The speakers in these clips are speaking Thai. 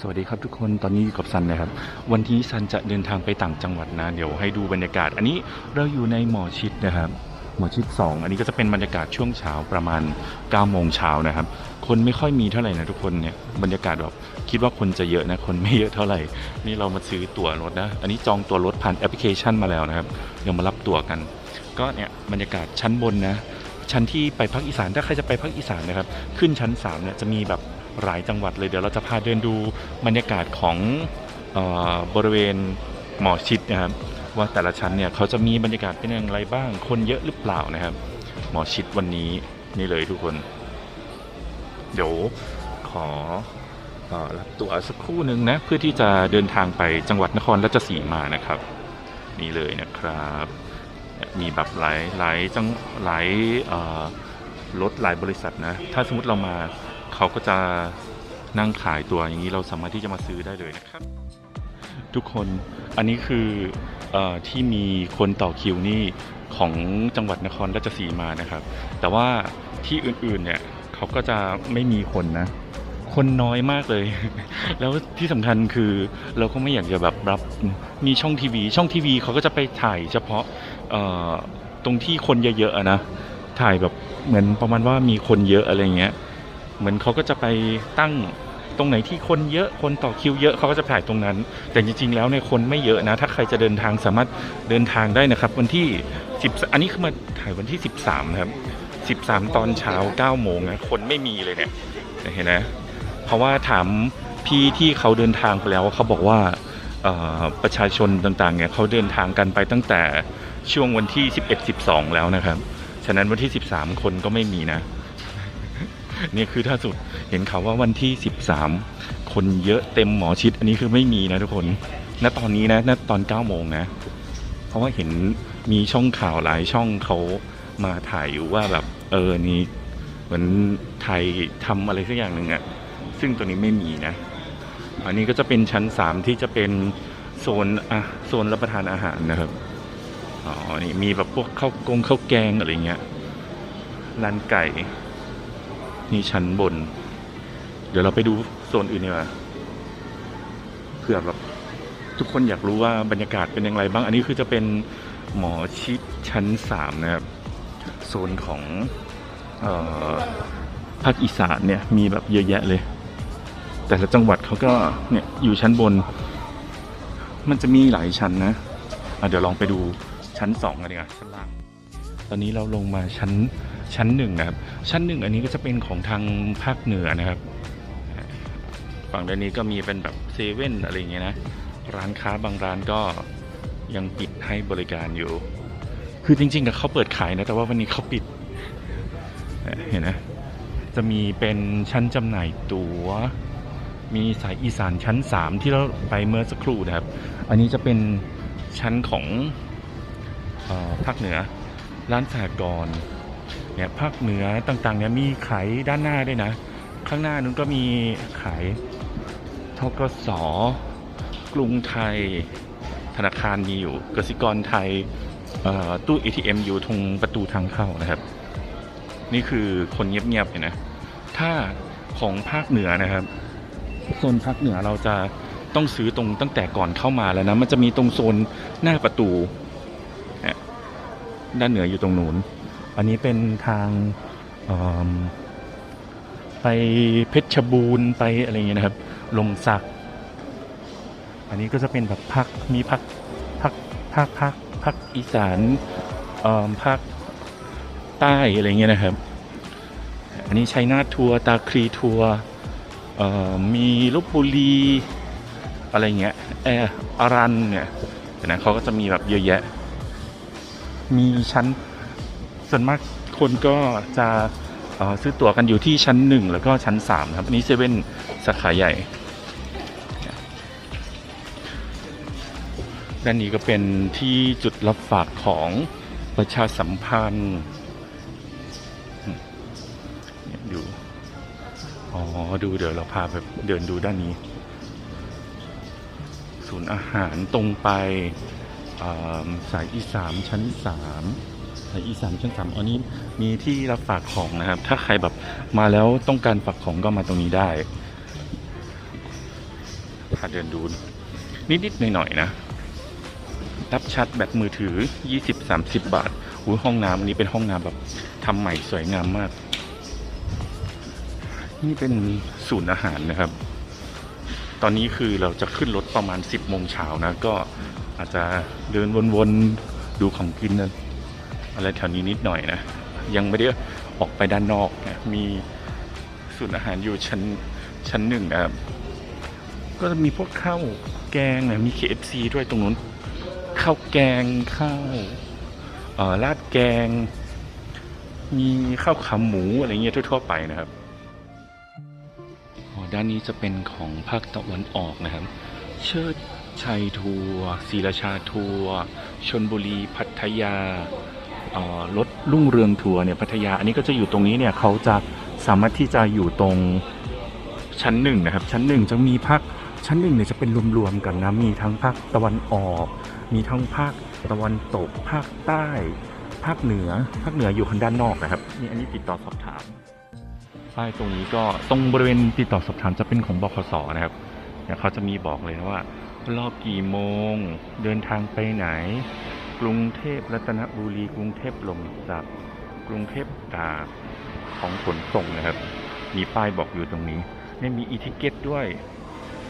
สวัสดีครับทุกคนตอนนี้อยู่กับซันนะครับ วันนี้ซันจะเดินทางไปต่างจังหวัดนะ เดี๋ยวให้ดูบรรยากาศ อันนี้เราอยู่ในหมอชิดนะครับ หมอชิด 2 อันนี้ก็จะเป็นบรรยากาศช่วงเช้าประมาณ9โมงเช้านะครับ คนไม่ค่อยมีเท่าไหร่นะทุกคนเนี่ยบรรยากาศแบบคิดว่าคนจะเยอะนะคนไม่เยอะเท่าไหร่ นี่เรามาซื้อตั๋วรถนะ อันนี้จองตั๋วรถผ่านแอปพลิเคชันมาแล้วนะครับเดี๋ยวมารับตั๋วกัน ก็เนี่ยบรรยากาศชั้นบนนะชั้นที่ไปภาคอีสานถ้าใครจะไปภาคอีสานนะครับ ขึ้นชั้น3เนี่ยจะมีแบบ หลายจังหวัดเลยเดี๋ยวเราจะพาเดินดูบรรยากาศของออบริเวณหมอชิดนะครับว่าแต่ละชั้นเนี่ยเขาจะมีบรรยากาศเป็นอย่างไรบ้าง คนเยอะหรือเปล่านะครับ หมอชิดวันนี้นี่เลยทุกคน เดี๋ยวขอรับตั๋วสักครู่หนึ่งนะเพื่อที่จะเดินทางไปจังหวัดนครราชสีมานะครับ นี่เลยนะครับ มีแบบหลายหลายจังหลายรถหลายบริษัทนะ ถ้าสมมติเรามา เขาก็จะนั่งขายตัวอย่างนี้เราสามารถที่จะมาซื้อได้เลยนะครับ ทุกคนอันนี้คืออที่มีคนต่อคิวนี่ของจังหวัดนครราชสีมานะครับ แต่ว่าที่อื่นๆเนี่ยเขาก็จะไม่มีคนนะ คนน้อยมากเลย แล้วที่สำคัญคือเราก็ไม่อยากจะแบบรับมีช่องทีวี ช่องทีวีเขาก็จะไปถ่ายเฉพาะตรงที่คนเยอะๆนะถ่ายแบบเหมือนประมาณว่ามีคนเยอะอะไรเงี้ย เหมือนเขาก็จะไปตั้งตรงไหนที่คนเยอะคนต่อคิวเยอะเขาก็จะถ่ายตรงนั้น แต่จริง ๆ แล้วเนี่ยคนไม่เยอะนะ ถ้าใครจะเดินทางสามารถเดินทางได้นะครับ วันที่ 10 อันนี้คือมาถ่ายวันที่ 13นะครับ 13 ตอนเช้า9โมงนะคนไม่มีเลยเนี่ยเห็นไหมเพราะว่าถามพี่ที่เขาเดินทางไปแล้วเขาบอกว่าประชาชนต่างๆเนี่ยเขาเดินทางกันไปตั้งแต่ช่วงวันที่ 11 12 แล้วนะครับ ฉะนั้นวันที่ 13 คนก็ไม่มีนะ เนี่ยคือถ้าสุดเห็นเขาวว่าวันที่ 13 คนเยอะเต็มหมอชิด อันนี้คือไม่มีนะทุกคนณตอนนี้นะณตอน9โมงนะ เพราะว่าเห็นมีช่องข่าวหลายช่องเขามาถ่ายอยู่ว่าแบบเออนี่เหมือนไทยทำอะไรสักอย่างหนึ่งอะซึ่งตัวนี้ไม่มีนะ อันนี้ก็จะเป็นชั้น 3 ที่จะเป็นโซนอะโซนรับประทานอาหารนะครับอ๋อนี่มีแบบพวกข้าวกงข้าวแกงอะไรเงี้ยร้านไก่ นี่ชั้นบน เดี๋ยวเราไปดูโซนอื่นดีกว่าเผื่อแบบทุกคนอยากรู้ว่าบรรยากาศเป็นอย่างไรบ้าง อันนี้คือจะเป็นหมอชิดชั้น3นะครับ โซนของออภาคอีสานเนี่ยมีแบบเยอะแยะเลย แต่ละจังหวัดเขาก็เนี่ยอยู่ชั้นบน มันจะมีหลายชั้นนะะเดี๋ยวลองไปดูชั้นสองกันดีกว่าชั้นล่าง ตอนนี้เราลงมาชั้น ชั้นหนึ่งนะครับ ชั้นหนึ่งอันนี้ก็จะเป็นของทางภาคเหนือนะครับ ฝั่งด้านนี้ก็มีเป็นแบบเซเว่นอะไรอย่างเงี้ยนะ ร้านค้าบางร้านก็ยังปิดให้บริการอยู่ คือจริงๆกับเขาเปิดขายนะ แต่ว่าวันนี้เขาปิด เห็นไหมจะมีเป็นชั้นจำหน่ายตัว๋ว มีสายอีสานชั้น 3 ที่เราไปเมื่อสักครู่นะครับ อันนี้จะเป็นชั้นของออภาคเหนือ ร้านสหกรณ์ เนี่ยภาคเหนือต่างๆเนี่ยมีขายด้านหน้าด้วยนะ ข้างหน้านู้นก็มีขายทกสกรุงไทย ธนาคารมีอยู่กสิกรไทยเอ่อตู้ ATM อยู่ตรงประตูทางเข้านะครับ นี่คือคนเงียบๆเลยนะ ถ้าของภาคเหนือนะครับโซนภาคเหนือเราจะต้องซื้อตรงตั้งแต่ก่อนเข้ามาแล้วนะ มันจะมีตรงโซนหน้าประตู ด้านเหนืออยู่ตรงนู้น อันนี้เป็นทางไปเพชรบูรณ์ไปอะไรอย่างเงี้ยนะครับ ลมสัก อันนี้ก็จะเป็นแบบภาคมีภาคภาคภาคภาคภาคอีสานอ่อภาคใต้อะไรเงี้ยนะครับ อันนี้ชัยนาททัวร์ตาคลีทัวร์มีลบบุรีอะไรเงี้ยแอร์อารันเนี่ยนะเขาก็จะมีแบบเยอะแยะ มีชั้น ส่วนมากคนก็จะซื้อตั๋วกันอยู่ที่ชั้นหนึ่งแล้วก็ชั้นสามครับอันนี้เซเว่นสาขาใหญ่ ด้านนี้ก็เป็นที่จุดรับฝากของประชาสัมพันธ์อืมเนี่ยดูอ๋อ ดูเดี๋ยวเราพาแบบเดินดูด้านนี้ ศูนย์อาหารตรงไปสายอีสามชั้นสาม อีสามชั้นสามอันนี้มีที่รับฝากของนะครับ ถ้าใครแบบมาแล้วต้องการฝากของก็มาตรงนี้ได้พาเดินดูนิดๆหน่อยๆนะรับชัดแบตมือถือ 20-30 บาทอุ้ยห้องน้ำอันนี้เป็นห้องน้ำแบบทำใหม่สวยงามมาก นี่เป็นศูนย์อาหารนะครับ ตอนนี้คือเราจะขึ้นรถประมาณ 10โมงเช้านะ ก็อาจจะเดินวนๆ ดูของกินนะ อะไรแถวนี้นิดหน่อยนะ ยังไม่ได้ออกไปด้านนอกนะมีศูนย์อาหารอยู่ชั้นชั้นหนึ่งนะครับ ก็จะมีพวกข้าวแกงนะมี KFC ด้วยตรงนู้นข้าวแกงข้าวราดแกง มีข้าวขาหมูอะไรเงี้ยทั่วๆไปนะครับด้านนี้จะเป็นของภาคตะวันออกนะครับ เชิดชัยทัวร์ศรีราชาทัวร์ชนบุรี พัทยา รถรุ่งเรืองทัวร์เนี่ยพัทยา อันนี้ก็จะอยู่ตรงนี้เนี่ยเขาจะสามารถที่จะอยู่ตรงชั้นหนึ่งนะครับ ชั้นหนึ่งจะมีภาคชั้นหนึ่งเนี่ยจะเป็นรวมๆกันนะมีทั้งภาคตะวันออก มีทั้งภาคตะวันตก ภาคใต้ ภาคเหนือ ภาคเหนืออยู่ข้างด้านนอกนะครับนี่อันนี้ติดต่อสอบถามป้ายตรงนี้ก็ตรงบริเวณติดต่อสอบถามจะเป็นของบขสนะครับเนี่ยเขาจะมีบอกเลยนะว่า รอบกี่โมง เดินทางไปไหน กรุงเทพรัตนบุรี กรุงเทพลมจากกรุงเทพตากของขนส่งนะครับ มีป้ายบอกอยู่ตรงนี้เนี่ยมีอีทิเกตด้วย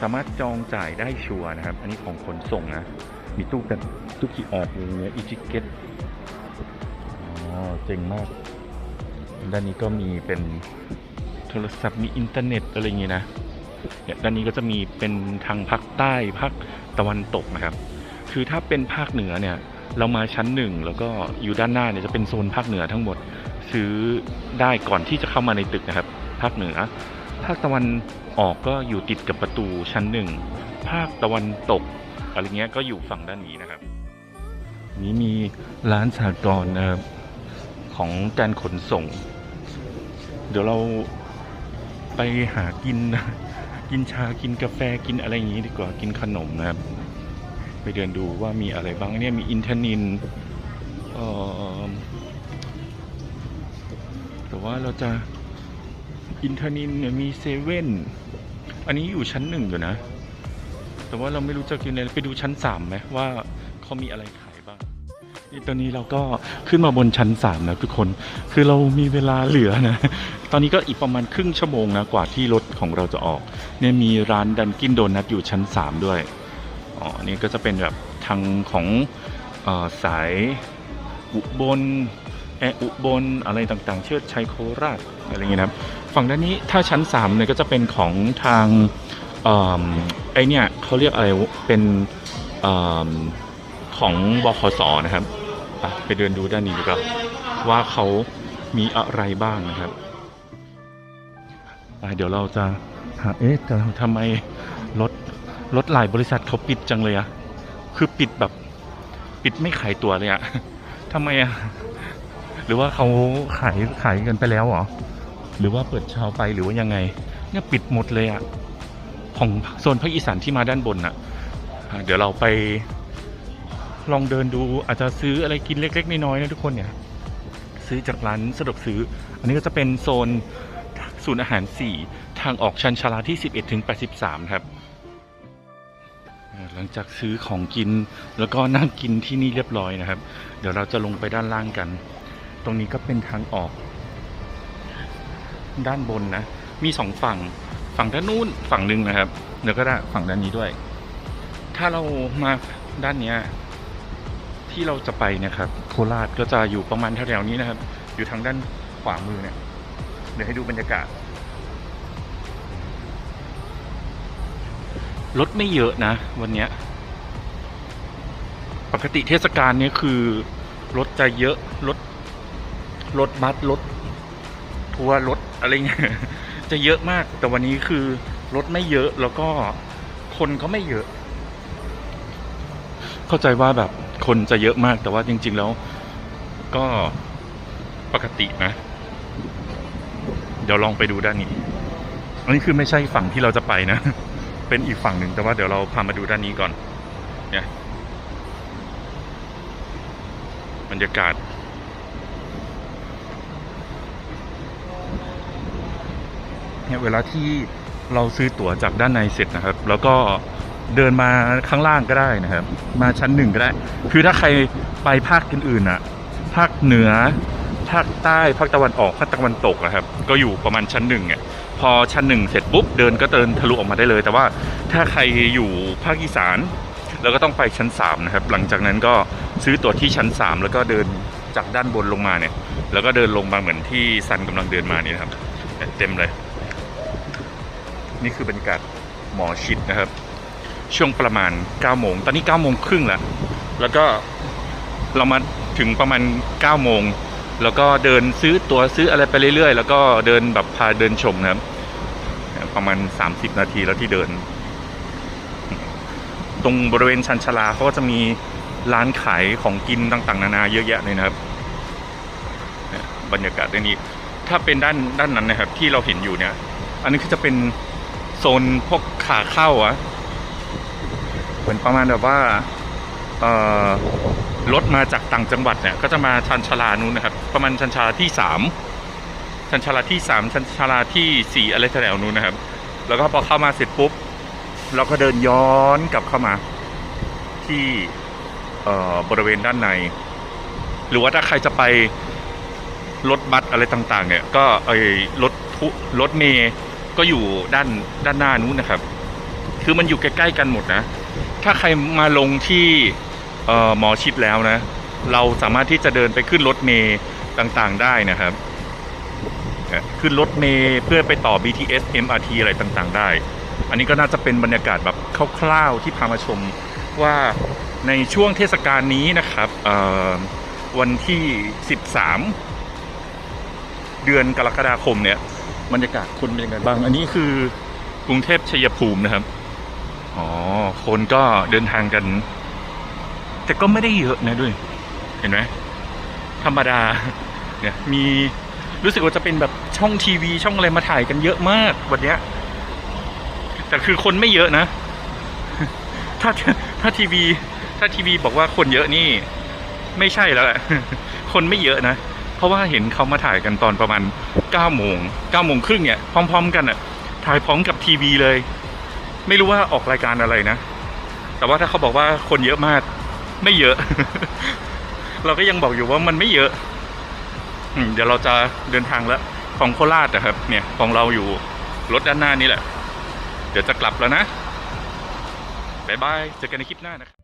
สามารถจองจ่ายได้ชัวร์นะครับ อันนี้ของขนส่งนะ มีตู้กันตู้กี่ออดอยู่เนี่ยอีทิเกตอ๋อเจ๋งมาก ด้านนี้ก็มีเป็นโทรศัพท์มีอินเทอร์เน็ตอะไรอย่างงี้ยนะเนี่ยด้านนี้ก็จะมีเป็นทางภาคใต้ภาคตะวันตกนะครับ คือถ้าเป็นภาคเหนือเนี่ย เรามาชั้นหนึ่งแล้วก็อยู่ด้านหน้าเนี่ยจะเป็นโซนภาคเหนือทั้งหมดซื้อได้ก่อนที่จะเข้ามาในตึกนะครับ ภาคเหนือ ภาคตะวันออกก็อยู่ติดกับประตูชั้นหนึ่งภาคตะวันตกอะไรเงี้ยก็อยู่ฝั่งด้านนี้นะครับ นี้มีร้านสากรณ์นะครับของการขนส่ง เดี๋ยวเราไปหากิน กินชากินกาแฟกินอะไรอย่างนี้ดีกว่ากินขนมนะครับ ไปเดินดูว่ามีอะไรบ้างเนี่ยมีอินทนินเออแต่ว่าเราจะอินทนินเนี่ยมีเซเว่นอันนี้อยู่ชั้นหนึ่งอยู่นะ แต่ว่าเราไม่รู้จะกินอะไรไปดูชั้นสามไหมว่าเขามีอะไรขายบ้างนี่ตอนนี้เราก็ขึ้นมาบนชั้นสามนะทุกคนคือเรามีเวลาเหลือนะ ตอนนี้ก็อีกประมาณครึ่งชั่วโมงนะกว่าที่รถของเราจะออกเนี่ยมีร้านดันกินโดนัทอยู่ชั้นสามด้วย อ๋อนี่ก็จะเป็นแบบทางของอสายอุบลแออุบลอะไรต่างๆ เชิดชัยโคราชอะไรอย่างเงี้ยนะครับฝั่งด้านนี้ถ้าชั้นสามเนี่ยก็จะเป็นของทางไอเนี่ยเขาเรียกอะไรเป็นอของบขสนะครับไปเดินดูด้านนี้ดีกว่าว่าเขามีอะไรบ้างนะครับเดี๋ยวเราจะหาเอ๊ะแต่ทำไมรถ รถหลายบริษัทเขาปิดจังเลยอะคือปิดแบบปิดไม่ขายตั๋วเลยอะทำไมอะหรือว่าเขาขายขายกันไปแล้วเหรอ หรือว่าเปิดเช้าไปหรือว่ายังไง เนี่ยปิดหมดเลยอะของโซนภาคอีสานที่มาด้านบนอะเดี๋ยวเราไปลองเดินดูอาจจะซื้ออะไรกินเล็ก ๆ น้อยๆนะทุกคนเนี่ย ซื้อจากร้านสะดวกซื้อ อันนี้ก็จะเป็นโซนศูนย์อาหาร 4 ทางออกชันชาลาที่ 11ถึง83 ครับ หลังจากซื้อของกินแล้วก็นั่งกินที่นี่เรียบร้อยนะครับ เดี๋ยวเราจะลงไปด้านล่างกัน ตรงนี้ก็เป็นทางออก ด้านบนนะ มีสองฝั่งฝั่งด้านนู้นฝั่งหนึ่งนะครับเดี๋ยวก็ได้ฝั่งด้านนี้ด้วย ถ้าเรามาด้านเนี้ยที่เราจะไปเนะครับ โคราชก็จะอยู่ประมาณแถวๆนี้นะครับ อยู่ทางด้านขวามือเนี่ยเดี๋ยวให้ดูบรรยากาศ รถไม่เยอะนะ วันเนี้ย ปกติเทศกาลนี้คือ รถจะเยอะ รถ รถบัสรถ ทัวร์รถอะไรเงี้ยจะเยอะมาก แต่วันนี้คือ รถไม่เยอะแล้วก็คนก็ไม่เยอะ เข้าใจว่าแบบคนจะเยอะมากแต่ว่าจริง ๆ แล้ว ก็ปกตินะ เดี๋ยวลองไปดูด้านนี้ อันนี้คือไม่ใช่ฝั่งที่เราจะไปนะ เป็นอีกฝั่งหนึ่งแต่ว่าเดี๋ยวเราพามาดูด้านนี้ก่อนเนี่ยบรรยากาศ เนี่ยเวลาที่เราซื้อตั๋วจากด้านในเสร็จนะครับ แล้วก็เดินมาข้างล่างก็ได้นะครับ มาชั้นหนึ่งก็ได้ คือถ้าใครไปภาคอื่นๆอะ ภาคเหนือ ภาคใต้ ภาคตะวันออก ภาคตะวันตกนะครับ ก็อยู่ประมาณชั้นหนึ่งอะ พอชั้นหนึ่งเสร็จปุ๊บเดินก็เดินทะลุออกมาได้เลย แต่ว่าถ้าใครอยู่ภาคอีสานเราก็ต้องไปชั้นสามนะครับหลังจากนั้นก็ซื้อตั๋วที่ชั้นสามแล้วก็เดินจากด้านบนลงมาเนี่ย แล้วก็เดินลงมาเหมือนที่ซันกำลังเดินมานี่นะครับเต็มเลย นี่คือบรรยากาศหมอชิดนะครับ ช่วงประมาณ9โมงตอนนี้9โมงครึ่งแล้วแล้วก็เรามาถึงประมาณ9โมง แล้วก็เดินซื้อตัวซื้ออะไรไปเรื่อยๆ แล้วก็เดินแบบพาเดินชมนะครับ ประมาณ 30 นาทีแล้วที่เดิน ตรงบริเวณชันชลาเขาก็จะมีร้านขายของกินต่างๆ นานาเยอะแยะเลยนะครับ บรรยากาศด้านนี้ ถ้าเป็นด้านด้านนั้นนะครับ ที่เราเห็นอยู่เนี่ย อันนี้คือจะเป็นโซนพวกขาเข้าอะเหมือนประมาณแบบว่า รถมาจากต่างจังหวัดเนี่ยก็จะมาชันชลานู้นนะครับ ประมาณชันชาลาที่สามชันชาลาที่สามชันชาลาที่สี่อะไรแถวนู้นนะครับ แล้วก็พอเข้ามาเสร็จปุ๊บ เราก็เดินย้อนกลับเข้ามาที่เออบริเวณด้านใน หรือว่าถ้าใครจะไปรถบัสอะไรต่างๆ เนี่ย ก็ไอ้รถทุรถเมย์ก็อยู่ด้านด้านหน้านู้นนะครับ คือมันอยู่ใกล้ๆกันหมดนะ ถ้าใครมาลงที่ หมอชิดแล้วนะ เราสามารถที่จะเดินไปขึ้นรถเมย์ต่างๆได้นะครับ ขึ้นรถเมย์เพื่อไปต่อ BTS MRT อะไรต่างๆ ได้ อันนี้ก็น่าจะเป็นบรรยากาศแบบคร่าวๆที่พามาชมว่าในช่วงเทศกาลนี้นะครับวันที่ 13 เดือนกรกฎาคมเนี่ยบรรยากาศคนเป็นยังไงบ้างอันนี้คือกรุงเทพชัยภูมินะครับ อ๋อ คนก็เดินทางกัน แต่ก็ไม่ได้เยอะนะด้วย เห็นไหมธรรมดาเนี่ยมีรู้สึกว่าจะเป็นแบบช่องทีวีช่องอะไรมาถ่ายกันเยอะมากวันเนี้ยแต่คือคนไม่เยอะนะ ถ้าถ้าทีวี ถ้าทีวีบอกว่าคนเยอะนี่ ไม่ใช่แล้วแหละคนไม่เยอะนะ เพราะว่าเห็นเขามาถ่ายกันตอนประมาณ9โมง9โมงครึ่งเนี่ยพร้อม ๆ กันอะถ่ายพร้อมกับทีวีเลย ไม่รู้ว่าออกรายการอะไรนะ แต่ว่าถ้าเขาบอกว่าคนเยอะมาก ไม่เยอะ เราก็ยังบอกอยู่ว่ามันไม่เยอะอเดี๋ยวเราจะเดินทางแล้ว ของโคราชนะครับ เนี่ยของเราอยู่รถด้านหน้านี่แหละ เดี๋ยวจะกลับแล้วนะบายบายเจอกันในคลิปหน้านะครับ